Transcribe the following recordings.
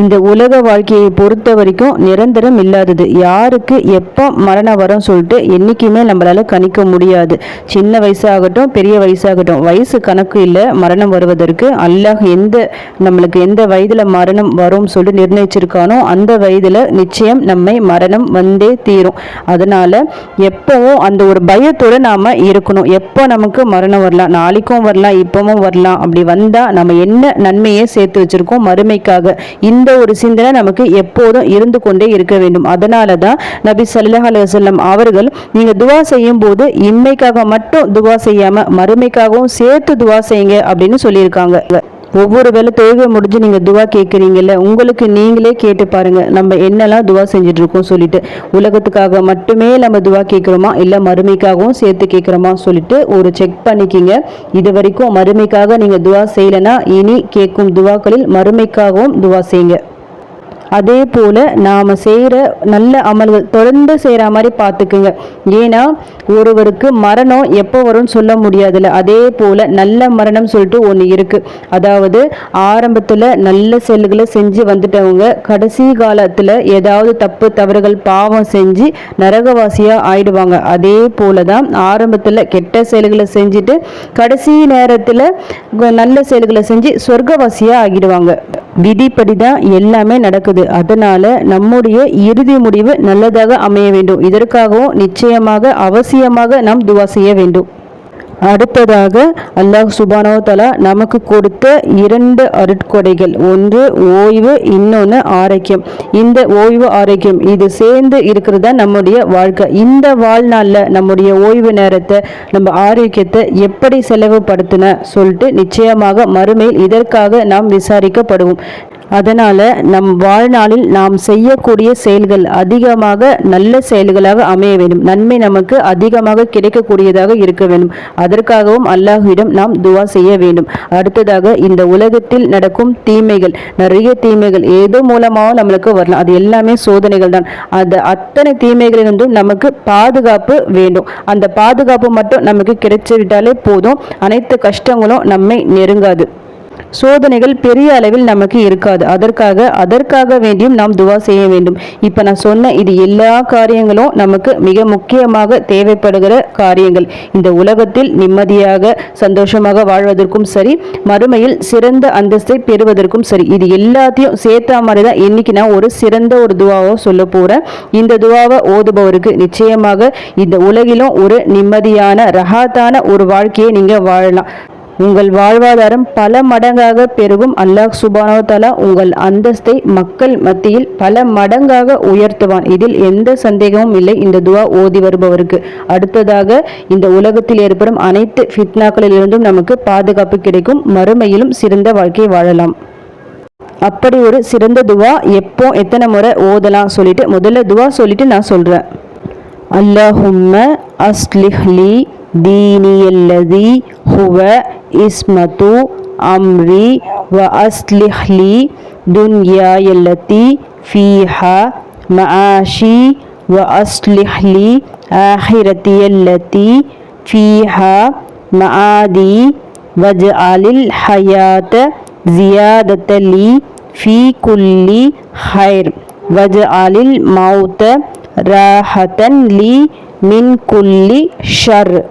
இந்த உலக வாழ்க்கையை பொறுத்த வரைக்கும் நிரந்தரம் இல்லாதது. யாருக்கு எப்போ மரணம் வரும் சொல்லிட்டு என்றைக்குமே நம்மளால கணிக்க முடியாது. சின்ன வயசாகட்டும் பெரிய வயசாகட்டும் வயசு கணக்கு இல்லை மரணம் வருவதற்கு அல்லாஹ் எந்த நம்மளுக்கு எந்த வயதில் மரணம் வரும் சொல்லி நிர்ணயிச்சிருக்கானோ அந்த வயதில் நிச்சயம் நம்மை மரணம் வந்தே தீரும். அதனால் எப்பவும் அந்த ஒரு பயத்தோடு நாம் இருக்கணும். எப்போ நமக்கு மரணம் வரலாம் நாளைக்கும் வரலாம் இப்போவும் வரலாம். அப்படி வந்தால் நம்ம என்ன நன்மையை சேர்த்து வச்சுருக்கோம் மறுமைக்காக. இந்த இந்த ஒரு சிந்தனை நமக்கு எப்போதும் இருந்து கொண்டே இருக்க வேண்டும். அதனால தான் நபி சல்லாஹ் அலுவலம் அவர்கள் நீங்கள் துவா செய்யும் போது இன்மைக்காக மட்டும் துவா செய்யாமல் மறுமைக்காகவும் சேர்த்து துவா செய்யுங்க அப்படின்னு சொல்லியிருக்காங்க. ஒவ்வொரு வேலை தொழுகை முடிஞ்சு நீங்க துவா கேட்குறீங்கல்ல உங்களுக்கு நீங்களே கேட்டு பாருங்க நம்ம என்னெல்லாம் துவா செஞ்சுட்டு இருக்கோம் சொல்லிட்டு உலகத்துக்காக மட்டுமே நம்ம துவா கேட்குறோமா இல்லை மறுமைக்காகவும் சேர்த்து கேட்குறோமா சொல்லிட்டு ஒரு செக் பண்ணிக்கிங்க. இது வரைக்கும் மறுமைக்காக நீங்க துவா செய்யலைன்னா இனி கேட்கும் துவாக்களில் மறுமைக்காகவும் துவா செய்யுங்க. அதே போல் நாம் செய்கிற நல்ல அமல்கள் தொடர்ந்து செய்கிற மாதிரி பார்த்துக்குங்க. ஏன்னா ஒருவருக்கு மரணம் எப்போ வரும்னு சொல்ல முடியாதுல்ல. அதே போல் நல்ல மரணம் சொல்லிட்டு ஒன்று இருக்குது அதாவது ஆரம்பத்தில் நல்ல செயல்களை செஞ்சு வந்துட்டவங்க கடைசி காலத்தில் ஏதாவது தப்பு தவறுகள் பாவம் செஞ்சு நரகவாசியாக ஆயிடுவாங்க. அதே போல தான் ஆரம்பத்தில் கெட்ட செயல்களை செஞ்சுட்டு கடைசி நேரத்தில் நல்ல செயல்களை செஞ்சு சொர்க்கவாசியாக ஆகிடுவாங்க. விதிப்படி தான் எல்லாமே நடக்குது. அதனால நம்முடைய இறுதி முடிவு நல்லதாக அமைய வேண்டும். இதற்காகவும் நிச்சயமாக அவசியமாக நாம் துவா செய்ய வேண்டும். அடுத்ததாக அல்லாஹ் சுபானோ தலா நமக்கு கொடுத்த இரண்டு அருட்கொடைகள். ஒன்று ஓய்வு இன்னொன்று ஆரோக்கியம். இந்த ஓய்வு ஆரோக்கியம் இது சேர்ந்து இருக்கிறது தான் நம்முடைய வாழ்க்கை. இந்த வாழ்நாளில் நம்முடைய ஓய்வு நேரத்தை நம்ம ஆரோக்கியத்தை எப்படி செலவுபடுத்தின சொல்லிட்டு நிச்சயமாக மறுமையில் இதற்காக நாம் விசாரிக்கப்படுவோம். அதனால் நம் வாழ்நாளில் நாம் செய்யக்கூடிய செயல்கள் அதிகமாக நல்ல செயல்களாக அமைய வேண்டும். நன்மை நமக்கு அதிகமாக கிடைக்கக்கூடியதாக இருக்க வேண்டும். அதற்காகவும் அல்லாஹிடம் நாம் துவா செய்ய வேண்டும். அடுத்ததாக இந்த உலகத்தில் நடக்கும் தீமைகள் நிறைய தீமைகள் ஏதோ மூலமாக நம்மளுக்கு வரலாம். அது எல்லாமே சோதனைகள் தான். அந்த அத்தனை தீமைகளிலிருந்தும் நமக்கு பாதுகாப்பு வேண்டும். அந்த பாதுகாப்பு மட்டும் நமக்கு கிடைச்சு விட்டாலே போதும். அனைத்து கஷ்டங்களும் நம்மை நெருங்காது. சோதனைகள் பெரிய அளவில் நமக்கு இருக்காது. அதற்காக அதற்காக வேண்டியும் நாம் துவா செய்ய வேண்டும். இப்போ நான் சொன்ன இது எல்லா காரியங்களும் நமக்கு மிக முக்கியமாக தேவைப்படுகிற காரியங்கள். இந்த உலகத்தில் நிம்மதியாக சந்தோஷமாக வாழ்வதற்கும் சரி மறுமையில் சிறந்த அந்தஸ்தை பெறுவதற்கும் சரி இது எல்லாத்தையும் சேர்த்தா மாதிரி தான் இன்னைக்கு நான் ஒரு சிறந்த ஒரு துவாவை சொல்ல போகிறேன் இந்த துவாவை ஓதுபவருக்கு நிச்சயமாக இந்த உலகிலும் ஒரு நிம்மதியான ரகாத்தான ஒரு வாழ்க்கையை நீங்கள் வாழலாம். உங்கள் வாழ்வாதாரம் பல மடங்காக பெருகும். அல்லாஹ் சுபானோ உங்கள் அந்தஸ்தை மக்கள் மத்தியில் பல மடங்காக உயர்த்துவான். இதில் எந்த சந்தேகமும் இல்லை. இந்த துவா ஓதி வருபவருக்கு. அடுத்ததாக இந்த உலகத்தில் ஏற்படும் அனைத்து ஃபித்னாக்களிலிருந்தும் நமக்கு பாதுகாப்பு கிடைக்கும். மறுமையிலும் சிறந்த வாழ்க்கையை வாழலாம். அப்படி ஒரு சிறந்த துவா எப்போ எத்தனை முறை ஓதலாம் சொல்லிட்டு முதல்ல துவா சொல்லிட்டு நான் சொல்கிறேன் அல்லாஹும்ம அஸ்லிஹ்லி தீனியல்லதி ஹுவ اسمة أمري وأصلح لي دنياي التي فيها معاشي وأصلح لي آخرتي التي فيها معادي واجعل الحياة زيادة لي في كل خير واجعل الموت راحة لي من كل شر.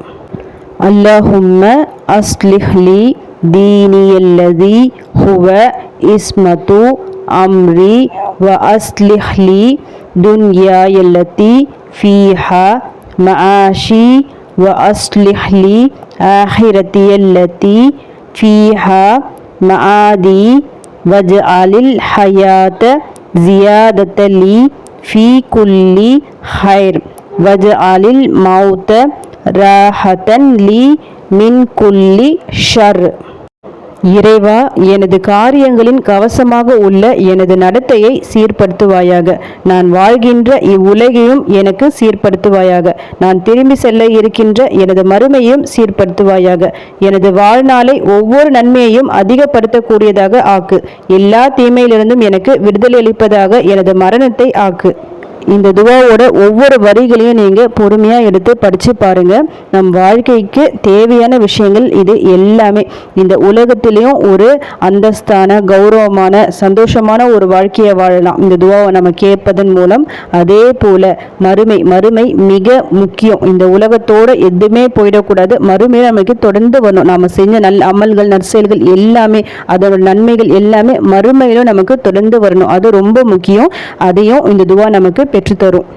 اللهم أصلح لي ديني الذي هو اسمة أمري وأصلح لي دنياي التي فيها معاشي وأصلح لي آخرتي التي فيها معادي واجعل الحياة زيادة لي في كل خير واجعل الموت ராஹதன் லீ மின் குல்லி ஷர். இறைவா எனது காரியங்களின் கவசமாக உள்ள எனது நடத்தையை சீர்படுத்துவாயாக. நான் வாழ்கின்ற இவ்வுலகையும் எனக்கு சீர்படுத்துவாயாக. நான் திரும்பி செல்ல இருக்கின்ற எனது மறுமையும் சீர்படுத்துவாயாக. எனது வாழ்நாளை ஒவ்வொரு நன்மையையும் அதிகப்படுத்தக்கூடியதாக ஆக்கு. எல்லா தீமையிலிருந்தும் எனக்கு விடுதலை அளிப்பதாக எனது மரணத்தை ஆக்கு. இந்த துவாவோட ஒவ்வொரு வரிகளையும் நீங்கள் பொறுமையாக எடுத்து படித்து பாருங்கள் நம் வாழ்க்கைக்கு தேவையான விஷயங்கள் இது எல்லாமே. இந்த உலகத்திலையும் ஒரு அந்தஸ்தான கௌரவமான சந்தோஷமான ஒரு வாழ்க்கையை வாழலாம். இந்த துவாவை நம்ம கேட்பதன் மூலம் அதே போல் மறுமை மறுமை மிக முக்கியம். இந்த உலகத்தோட எதுவுமே போயிடக்கூடாது. மறுமை நமக்கு தொடர்ந்து வரணும். நாம் செஞ்ச நல் அமல்கள் நற்செயல்கள் எல்லாமே அதோட நன்மைகள் எல்லாமே மறுமையிலும் நமக்கு தொடர்ந்து வரணும். அது ரொம்ப முக்கியம். அதையும் இந்த துவா நமக்கு பெற்றுத்தரும்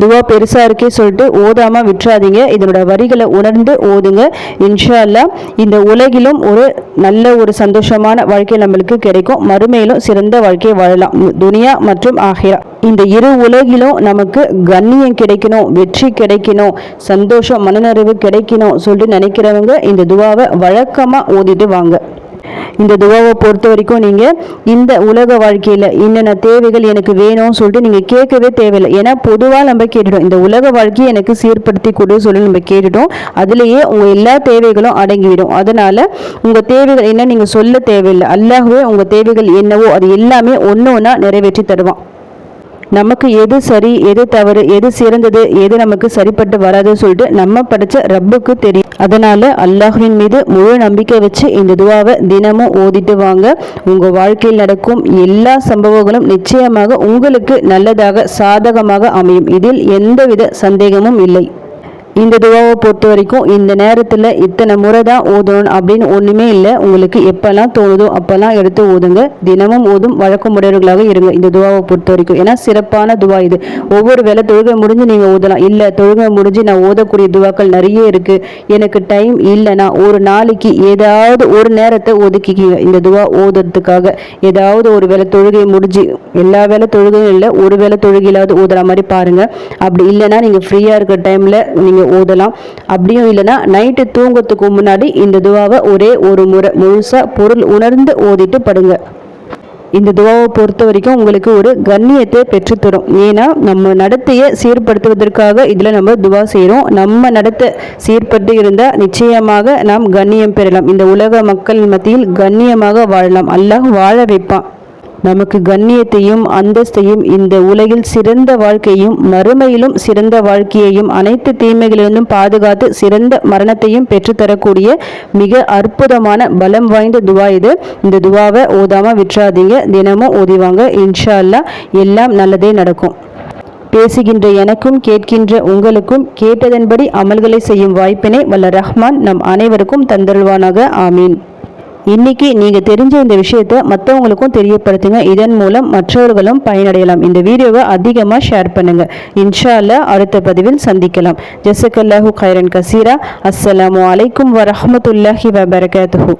துவா பெருசாக இருக்கே சொல்லிட்டு ஓதாமல் விட்டுறாதீங்க. இதனோட வரிகளை உணர்ந்து ஓதுங்க. இன்ஷா அல்லா இந்த உலகிலும் ஒரு நல்ல ஒரு சந்தோஷமான வாழ்க்கை நம்மளுக்கு கிடைக்கும். மறுமையிலும் சிறந்த வாழ்க்கையை வாழலாம். துனியா மற்றும் ஆகிரா இந்த இரு உலகிலும் நமக்கு கண்ணியம் கிடைக்கணும் வெற்றி கிடைக்கணும் சந்தோஷம் மனநிறைவு கிடைக்கணும் சொல்லிட்டு நினைக்கிறவங்க இந்த துவாவை வழக்கமாக ஓதிட்டு வாங்க. இந்த துவாவை பொறுத்த வரைக்கும் நீங்கள் இந்த உலக வாழ்க்கையில் என்னென்ன தேவைகள் எனக்கு வேணும்னு சொல்லிட்டு நீங்கள் கேட்கவே தேவையில்லை. ஏன்னா பொதுவாக நம்ம கேட்டுட்டோம். இந்த உலக வாழ்க்கையை எனக்கு சீர்படுத்தி கொடு சொல்லி நம்ம கேட்டுட்டோம். அதுலேயே உங்கள் எல்லா தேவைகளும் அடங்கிவிடும். அதனால் உங்கள் தேவைகள் என்ன நீங்கள் சொல்ல தேவையில்லை. அல்லாகவே உங்கள் தேவைகள் என்னவோ அது எல்லாமே ஒன்று ஒன்றா நிறைவேற்றி தருவான். நமக்கு எது சரி எது தவறு எது சிறந்தது எது நமக்கு சரிப்பட்டு வராதுன்னு சொல்லிட்டு நம்ம படித்த ரப்புக்கு தெரியும். அதனால அல்லாஹின் மீது முழு நம்பிக்கை வச்சு இந்த துவாவை தினமும் ஓதிட்டு வாங்க. உங்க வாழ்க்கையில் நடக்கும் எல்லா சம்பவங்களும் நிச்சயமாக உங்களுக்கு நல்லதாக சாதகமாக அமையும். இதில் எந்தவித சந்தேகமும் இல்லை. இந்த துவாவை பொறுத்த வரைக்கும் இந்த நேரத்தில் இத்தனை முறை தான் ஓதணும் அப்படின்னு ஒன்றுமே இல்லை. உங்களுக்கு எப்போல்லாம் தோணுதோ அப்போல்லாம் எடுத்து ஓதுங்க. தினமும் ஓதும் வழக்கமுடையவர்களாக இருங்க இந்த துவாவை பொறுத்த வரைக்கும். ஏன்னா சிறப்பான துவா இது. ஒவ்வொரு வேலை தொழுகை முடிஞ்சு நீங்கள் ஓதலாம். இல்லை தொழுகை முடிஞ்சு நான் ஓதக்கூடிய துவாக்கள் நிறைய இருக்குது எனக்கு டைம் இல்லைனா ஒரு நாளைக்கு ஏதாவது ஒரு நேரத்தை ஒதுக்கிக்கிங்க. இந்த துவா ஓதுறதுக்காக. ஏதாவது ஒரு வேலை தொழுகை முடிஞ்சு எல்லா வேலை தொழுகையும் இல்லை ஒரு வேலை தொழுகையிலாவது ஓதுற மாதிரி பாருங்கள் அப்படி இல்லைன்னா நீங்கள் ஃப்ரீயாக இருக்கிற டைமில் நீங்கள் நீங்கள் ஓதலாம் அப்படியும் இல்லைன்னா நைட்டு தூங்கத்துக்கு முன்னாடி இந்த துவாவை ஒரே ஒரு முறை முழுசாக பொருள் உணர்ந்து ஓதிட்டு படுங்க. இந்த துவாவை பொறுத்த வரைக்கும் உங்களுக்கு ஒரு கண்ணியத்தை பெற்றுத்தரும். ஏன்னா நம்ம நடத்தையை சீர்படுத்துவதற்காக இதில் நம்ம துவா செய்கிறோம் நம்ம நடத்தை சீர்பட்டு இருந்தால் நிச்சயமாக நாம் கண்ணியம் பெறலாம். இந்த உலக மக்கள் மத்தியில் கண்ணியமாக வாழலாம். அல்லாஹ் வாழ வைப்பான். நமக்கு கண்ணியத்தையும் அந்தஸ்தையும் இந்த உலகில் சிறந்த வாழ்க்கையும் மறுமையிலும் சிறந்த வாழ்க்கையையும் அனைத்து தீமைகளிலிருந்தும் பாதுகாத்து சிறந்த மரணத்தையும் பெற்றுத்தரக்கூடிய மிக அற்புதமான பலம் வாய்ந்த துவா இது. இந்த துவாவை ஓதாம விட்டுறாதீங்க. தினமும் ஓதிவாங்க. இன்ஷா அல்லா எல்லாம் நல்லதே நடக்கும். பேசுகின்ற எனக்கும் கேட்கின்ற உங்களுக்கும் கேட்டதன்படி அமல்களை செய்யும் வாய்ப்பினை வல்ல ரஹ்மான் நம் அனைவருக்கும் தந்தருள்வானாக. ஆமீன். இன்னைக்கு நீங்கள் தெரிஞ்ச இந்த விஷயத்த மற்றவங்களுக்கும் தெரியப்படுத்துங்க. இதன் மூலம் மற்றவர்களும் பயனடையலாம். இந்த வீடியோவை அதிகமாக ஷேர் பண்ணுங்க. இன்ஷால்ல அடுத்த பதிவில் சந்திக்கலாம். ஜசக்கல்லாஹு கைரன் கசீரா. அஸ்ஸலாமு அலைக்கும் வரஹமத்துல்லாஹி வபரகாத்துஹூ.